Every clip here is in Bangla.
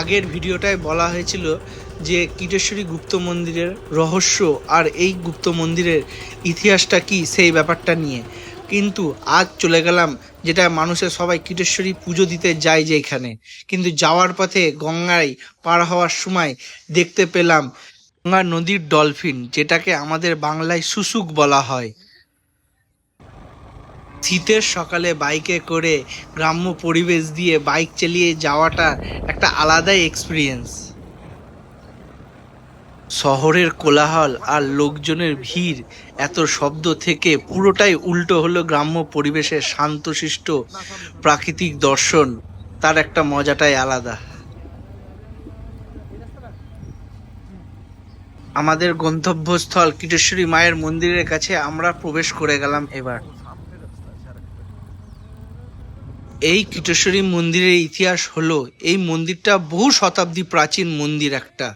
আগের ভিডিওটায় বলা হয়েছিল যে কীটেশ্বরী গুপ্ত মন্দিরের রহস্য আর এই গুপ্ত মন্দিরের ইতিহাসটা কি সেই ব্যাপারটা নিয়ে। কিন্তু আজ চলে গেলাম যেটা মানুষের সবাই কীটেশ্বরী পুজো দিতে যায় যে এখানে। কিন্তু যাওয়ার পথে গঙ্গায় পার হওয়ার সময় দেখতে পেলাম গঙ্গা নদীর ডলফিন, যেটাকে আমাদের বাংলায় সুসুক বলা হয়। শীতের সকালে বাইকে করে গ্রাম্য পরিবেশ দিয়ে বাইক চালিয়ে যাওয়াটা একটা আলাদাই এক্সপিরিয়েন্স শহরের কোলাহল আর লোকজনের ভিড় এত শব্দ থেকে পুরোটাই উল্টো হলো গ্রাম্য পরিবেশের শান্তশিষ্ট প্রাকৃতিক দর্শন। তার একটা মজাটাই আলাদা। আমাদের গন্তব্যস্থল কীটেশ্বরী মায়ের মন্দিরের কাছে আমরা প্রবেশ করে গেলাম এবার। এই কীটেশ্বরী মন্দিরের ইতিহাস হলো, এই মন্দিরটা বহু শতাব্দী প্রাচীন মন্দির একটা।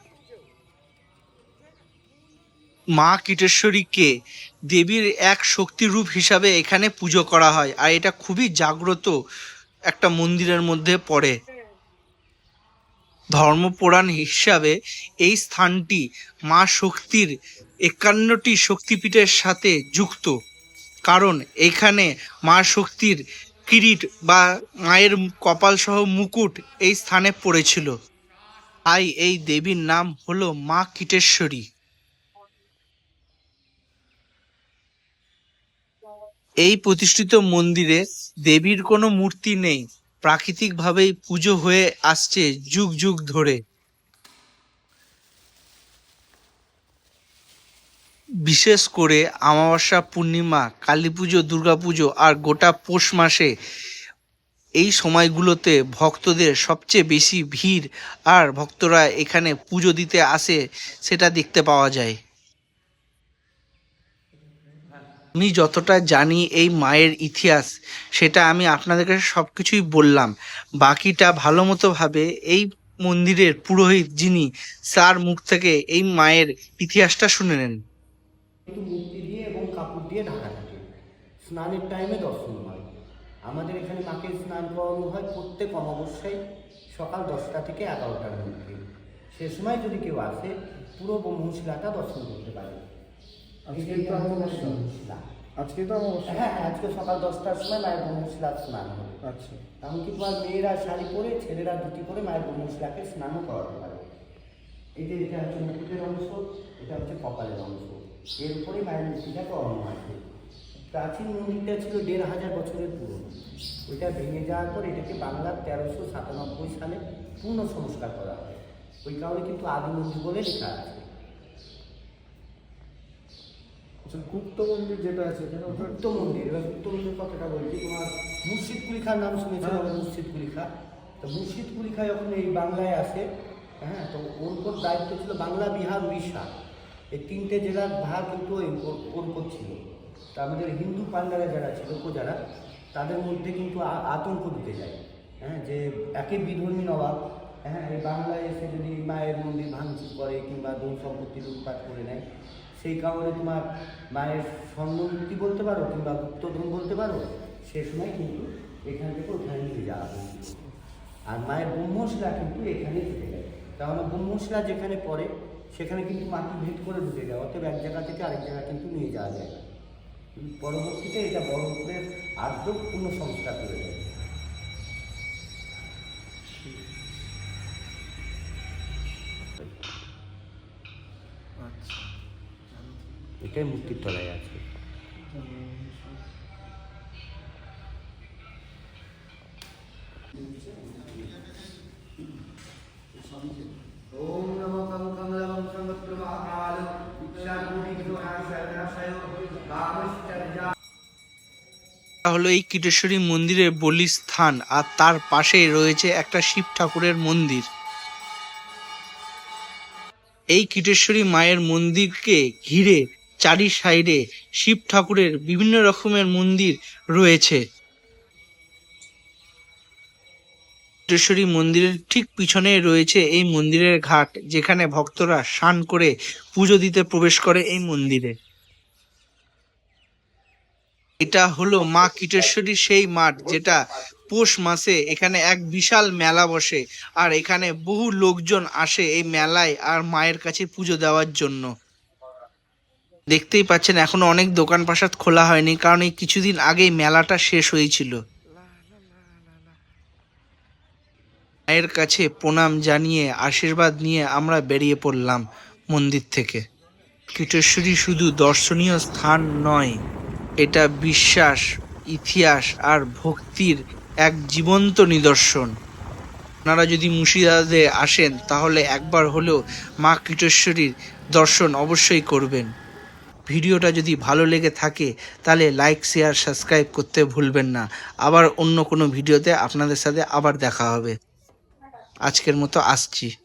মা কীটেশ্বরীকে দেবীর এক শক্তি রূপ হিসাবে এখানে পুজো করা হয়, আর এটা খুবই জাগ্রত একটা মন্দিরের মধ্যে পড়ে। ধর্মপুরাণ হিসাবে এই স্থানটি মা শক্তির একান্নটি শক্তিপীঠের সাথে যুক্ত, কারণ এখানে মা শক্তির কিরিট বা মায়ের কপাল সহ মুকুট এই স্থানে পড়েছিল। তাই এই দেবীর নাম হলো মা কীটেশ্বরী। এই প্রতিষ্ঠিত মন্দিরে দেবীর কোনো মূর্তি নেই। প্রাকৃতিকভাবেই পুজো হয়ে আসছে যুগ যুগ ধরে। বিশেষ করে অমাবস্যা পূর্ণিমা, কালী পুজো, দুর্গা পুজো আর গোটা পৌষ মাসে এই সময়গুলোতে ভক্তদের সবচেয়ে বেশি ভিড় আর ভক্তরা এখানে পুজো দিতে আসে, সেটা দেখতে পাওয়া যায়। আমি যতটা জানি এই মায়ের ইতিহাস, সেটা আমি আপনাদের কাছে সব কিছুই বললাম। বাকিটা ভালো মতোভাবে এই মন্দিরের পুরোহিত যিনি, তার মুখ থেকে এই মায়ের ইতিহাসটা শুনে নেন। একটু মূর্তি দিয়ে এবং কাপড় দিয়ে ঢাকা থাকে। স্নানের টাইমে দর্শন হয়। আমাদের এখানে মাকে স্নান করানো হয় প্রত্যেক অমাবস্যায় সকাল দশটা থেকে এগারোটার মধ্যে। সে সময় যদি কেউ আসে পুরো ব্রহ্মশিলাটা দর্শন করতে পারে। আজকে তো হ্যাঁ আজকে সকাল দশটার সময় মায়ের ব্রহ্মশিলা স্নান হবে। আচ্ছা। এমনকি তোমার মেয়েরা শাড়ি পরে ছেলেরা ধুতি পরে মায়ের ব্রহ্মশিলাকে স্নানও করাতে পারে। এই যে এটা হচ্ছে মুকুটের অংশ এটা হচ্ছে কপালের অংশ। এর উপরে মায়ের মূর্তিটা করানো আছে। প্রাচীন মন্দিরটা ছিল দেড় হাজার বছরের পুরনো। ওইটা ভেঙে যাওয়ার পর এটাকে বাংলার তেরোশো সাতানব্বই সালে পূর্ণ সংস্কার করা হয়। ওই কারণে কিন্তু আদি মন্দির বলে লেখা আছে। আচ্ছা গুপ্ত মন্দির যেটা আছে গুপ্ত মন্দির এবার গুপ্ত মন্দির কথাটা বলছি। তোমার মুর্শিদ কুলিখার নাম শুনেছো? হ্যাঁ। মুর্শিদ কুলিখা। তো মুর্শিদ কুলিখা যখন এই বাংলায় আসে হ্যাঁ তো ওর উপর দায়িত্ব ছিল বাংলা বিহার উড়িষ্যা। এই তিনটে জেলার ভাগ কিন্তু ওর উপর ছিল তা আমাদের হিন্দু পান্ডারা যারা ছিল যারা তাদের মধ্যে কিন্তু আতঙ্ক দিতে যায়। হ্যাঁ যে একে বিধর্মী নবাব হ্যাঁ এই বাংলায় এসে যদি মায়ের মন্দির ভাঙচুর করে কিংবা ধন সম্পত্তি লুটপাট করে নেয়, সেই কারণে তোমার মায়ের স্বর্ণমূর্তি বলতে পারো কিংবা গুপ্তধন বলতে পারো, সে সময় কিন্তু এখান থেকে ওখানে নিয়ে যাওয়া হয়েছিল আর মায়ের ব্রহ্মশিলা কিন্তু এখানে ঢুকে যায়। তাহলে ব্রহ্মশিলা যেখানে পড়ে সেখানে কিন্তু মাটি ভেদ করে ঢুকে যায় অতএব এক জায়গা থেকে আরেক জায়গা কিন্তু নিয়ে যাওয়া যায়। না। পরবর্তীতে এটা আদ্য পূর্ণ সংস্কার করে দেয়। আচ্ছা। এটাই মূর্তির তলায় আছে। ওম হলো এই কীটেশ্বরী মন্দিরের বলি স্থান আর তার পাশেই রয়েছে একটা শিব ঠাকুরের মন্দির। এই কীটেশ্বরী মায়ের মন্দিরকে ঘিরে চারি সাইডে শিব ঠাকুরের বিভিন্ন রকমের মন্দির রয়েছে। কীটেশ্বরী মন্দিরের ঠিক পিছনে রয়েছে এই মন্দিরের ঘাট, যেখানে ভক্তরা স্নান করে পুজো দিতে প্রবেশ করে এই মন্দিরে। এটা হলো মা কীটেশ্বরী সেই মাঠ যেটা পৌষ মাসে এখানে এক বিশাল মেলা বসে। আর এখানে বহু লোকজন আসে এই মেলায় আর মায়ের কাছে পুজো দেওয়ার জন্য। দেখতেই পাচ্ছেন, এখনও অনেক দোকান পাশাত খোলা হয়নি, কারণ এই কিছুদিন আগেই মেলাটা শেষ হয়েছিল। মায়ের কাছে প্রণাম জানিয়ে, আশীর্বাদ নিয়ে আমরা বেরিয়ে পড়লাম মন্দির থেকে। কীটেশ্বরী শুধু দর্শনীয় স্থান নয় এটা বিশ্বাস, ইতিহাস আর ভক্তির এক জীবন্ত নিদর্শন। আপনারা যদি মুর্শিদাবাদে আসেন, তাহলে একবার হলেও মা কীটেশ্বরীর দর্শন অবশ্যই করবেন। ভিডিওটা যদি ভালো লেগে থাকে, তাহলে লাইক, শেয়ার, সাবস্ক্রাইব করতে ভুলবেন না। আবার অন্য কোনো ভিডিওতে আপনাদের সাথে আবার দেখা হবে। আজকের মতো আসছি।